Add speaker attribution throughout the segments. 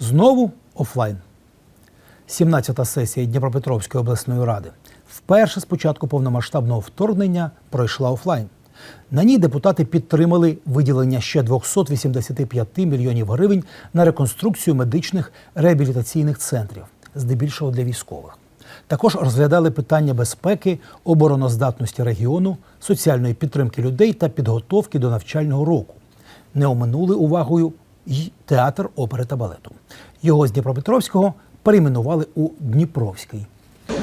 Speaker 1: Знову офлайн. 17-та сесія Дніпропетровської обласної ради вперше з початку повномасштабного вторгнення пройшла офлайн. На ній депутати підтримали виділення ще 285 мільйонів гривень на реконструкцію медичних реабілітаційних центрів, здебільшого для військових. Також розглядали питання безпеки, обороноздатності регіону, соціальної підтримки людей та підготовки до навчального року. Не оминули увагою й театр опери та балету. Його з Дніпропетровського перейменували у Дніпровський.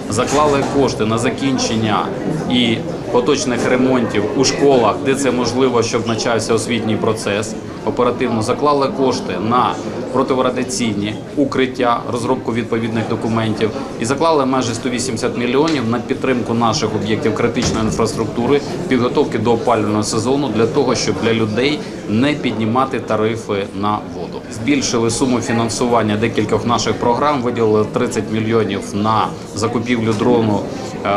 Speaker 2: заклали кошти на закінчення і поточних ремонтів у школах, де це можливо, щоб почався освітній процес. Оперативно заклали кошти на протирадіаційні укриття, розробку відповідних документів і заклали майже 180 мільйонів на підтримку наших об'єктів критичної інфраструктури, підготовки до опалювального сезону для того, щоб для людей не піднімати тарифи на воду. Збільшили суму фінансування декількох наших програм, виділили 30 мільйонів на закупівлю дрону е,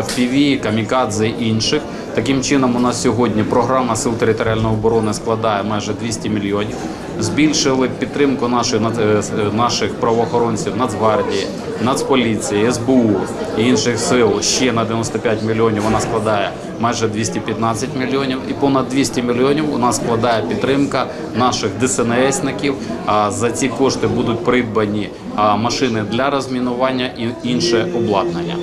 Speaker 2: FPV, камікадзе і інших. Таким чином, у нас сьогодні програма сил територіальної оборони складає майже 200 мільйонів. Збільшили підтримку нашої е, е, наших правоохоронців, Нацгвардії, Нацполіції, СБУ і інших сил ще на 95 мільйонів. Вона складає майже 215 мільйонів, і понад 200 мільйонів у нас складає підтримка наших ДСНСників. А за ці кошти будуть придбані машини для розмінування і інше обладнання.